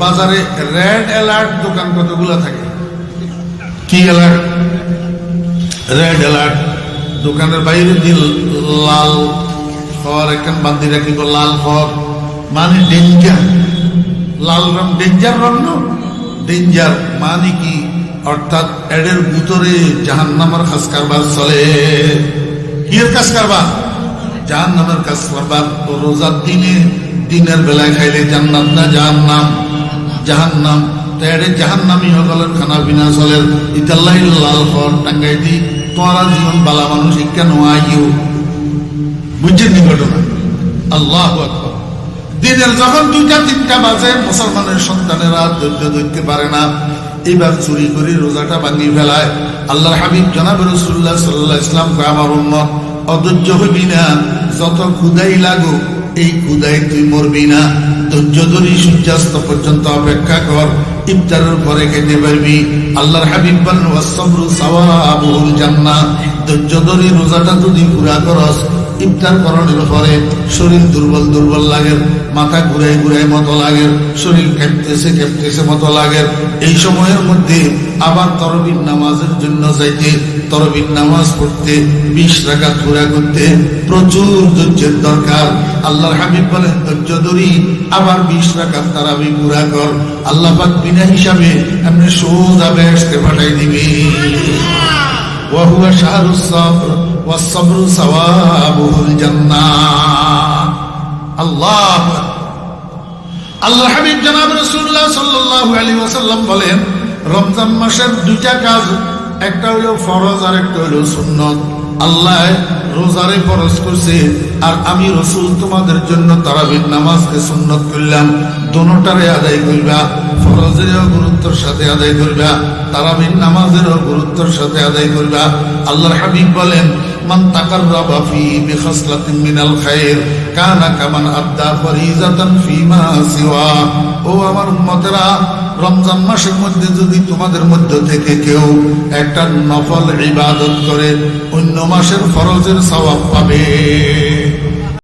বাজারে red alert দোকান কতগুলো থাকে? কি অ্যালার্ট? Red alert. দোকানের বাইরে দিল লাল খর একখান বান্দি রাখিব লাল খর মানে ডেঞ্জার। লাল রং ডেঞ্জার রং ডেঞ্জার মানে কি? অর্থাৎ এডের ভিতরে জাহান নামার কাজ কারবার চলে। কি এর কাজ কারবার জাহান নামের কাজ কারবার রোজার দিনে, দিনের বেলায় খাইলে জান্নাত না জাহান নাম জাহান নাম তেড়ে জাহান নামি সকলের খানা পিনা চলের ইতাল্লাহ লাল খর টাঙ্গাই দি জীবন বালা মানুষ শিক্ষা নোয়াইও। বুঝছেন নি ঘটনা? আল্লাহ দিনের যখন দুইটা, তিনটা বাজে, মুসলমানের সন্তানেরা ধৈর্য ধরতে পারে না। এইবার চুরি করে রোজাটা ভাঙিয়ে ফেলায়। আল্লাহর হাবিব জনাব রসুল্লাহ সাল্লাহ ইসলাম আমার অধৈর্য হবি না। যত ক্ষুদাই লাগো এই কুদাই তুই মরবি না। ধৈর্য ধরি সূর্যাস্ত পর্যন্ত অপেক্ষা কর। ইফতারের পরে খেতে পারবি। আল্লাহর হাবিব বলেন ওয়াসবরু সাওয়াবুল জান্নাহ। ধৈর্য ধরি রোজাটা যদি পুরা করস ইফতার করানোর পরে শরীর দুর্বল দুর্বল লাগে, মাথা ঘুরে ঘুরে মতো লাগে, শরীর কেঁপতেছে কেঁপতেছে মতো লাগে। এই সময়ের মধ্যে আবার তরবির নামাজের জন্য যাইতে, তরবির নামাজ পড়তে, বিশ টাকা ঘুরা করতে প্রচুর ধৈর্যের দরকার। আল্লাহর হাবিব বলে ধৈর্য ধরি, আবার বিশ টাকা তারাবি ঘুরা কর। আল্লাহ বিনা হিসাবে আপনি সোজা ব্যস্তে পাঠাই দিবি। ওয়াহুয়া শাহরুস সফর والصبر ثوابه الجنة الله আল্লাহ হাবিব জনাব রসুল্লাহ সাল্লাল্লাহু আলাইহি ওয়াসাল্লাম বলেন রমজান মাসের দুইটা কাজ একটা হলো ফরজ আর একটা হলো সুন্নত আল্লাহ রোজারে ফরজ করছে আর আমি রসুল তোমাদের জন্য তারাবির নামাজকে সুন্নত করলাম দোনোটারে আদায় করবা ফরজেরও গুরুত্বর সাথে আদায় করবা তারাবির নামাজেরও গুরুত্বর সাথে আদায় করবা আল্লাহর হাবিব বলেন মান তাকাররাবা ফি মিনাল খায়র কানা কামান আদ্দা ফরিজাতান ফিমা সিওয়া। ও আমার উম্মতেরা, রমজান মাসের মধ্যে যদি তোমাদের মধ্য থেকে কেউ একটা নফল ইবাদত করে, অন্য মাসের ফরজের সওয়াব পাবে।